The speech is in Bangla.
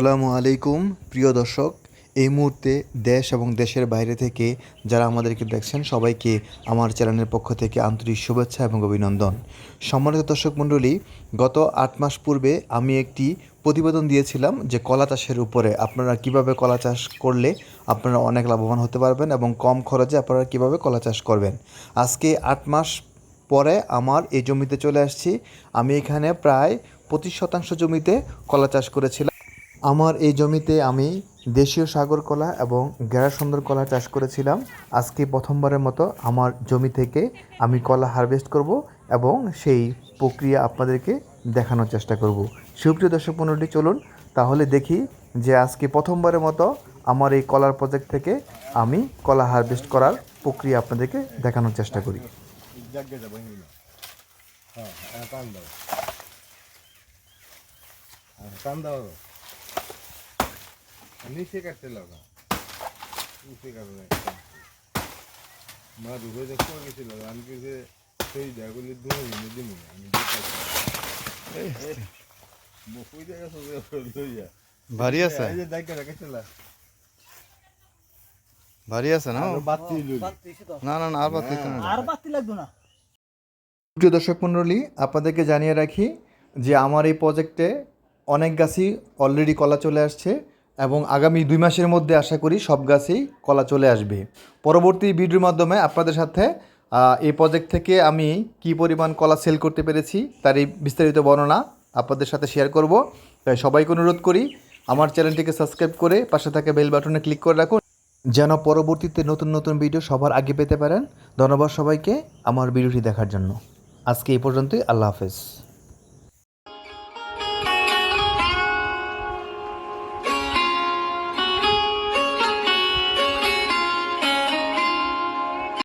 আসসালামু আলাইকুম, প্রিয় দর্শক। এই মুহূর্তে দেশ এবং দেশের বাইরে থেকে যারা আমাদেরকে দেখছেন, সবাইকে আমার চ্যানেলের পক্ষ থেকে আন্তরিক শুভেচ্ছা এবং অভিনন্দন। সম্মানিত দর্শক মণ্ডলী, গত আট মাস পূর্বে আমি একটি প্রতিবেদন দিয়েছিলাম যে কলা চাষের উপরে আপনারা কীভাবে কলা চাষ করলে আপনারা অনেক লাভবান হতে পারবেন এবং কম খরচে আপনারা কীভাবে কলা চাষ করবেন। আজকে আট মাস পরে আমার এই জমিতে চলে আসছি। আমি এখানে প্রায় পঁচিশ শতাংশ জমিতে কলা চাষ করেছিলাম। আমার এই জমিতে আমি দেশীয় সাগর কলা এবং গেরা সুন্দর কলা চাষ করেছিলাম। আজকে প্রথমবারের মতো আমার জমি থেকে আমি কলা হারভেস্ট করব এবং সেই প্রক্রিয়া আপনাদেরকে দেখানোর চেষ্টা করব। সুপ্রিয় দর্শক মণ্ডলী, চলুন তাহলে দেখি যে আজকে প্রথমবারের মতো আমার এই কলার প্রজেক্ট থেকে আমি কলা হারভেস্ট করার প্রক্রিয়া আপনাদেরকে দেখানোর চেষ্টা করি। হ্যাঁ হ্যাঁ নিচে কাটতে লাগা নিচে কাটে না মা যে কোন গেছিল আমি কি যে সেই জায়গাগুলি ধুয়ে দিনে দিনে আমি বকুই জায়গা লইয়া। ভারী আছে। এই যে দাইকা রাখেছিল ভারী আছে না? বাতি না না না আর না। আর বাতি লাগতো না? প্রিয় দর্শক মণ্ডলী আপনাদেরকে জানিয়ে রাখি যে আমার এই প্রজেক্টে অনেক গাছই অলরেডি কলা চলে আসছে। এবং আগামী দুই মাসের মধ্যে আশা করি সব গাছেই কলা চলে আসবে। পরবর্তী ভিডিওর মাধ্যমে আপনাদের সাথে এই প্রজেক্ট থেকে আমি কি পরিমাণ কলা সেল করতে পেরেছি তার এই বিস্তারিত বর্ণনা আপনাদের সাথে শেয়ার করব। তাই সবাইকে অনুরোধ করি, আমার চ্যানেলটিকে সাবস্ক্রাইব করে পাশে থাকা বেল বাটনে ক্লিক করে রাখুন, যেন পরবর্তীতে নতুন নতুন ভিডিও সবার আগে পেতে পারেন। ধন্যবাদ সবাইকে আমার ভিডিওটি দেখার জন্য। আজকে এই পর্যন্তই, আল্লাহ হাফেজ।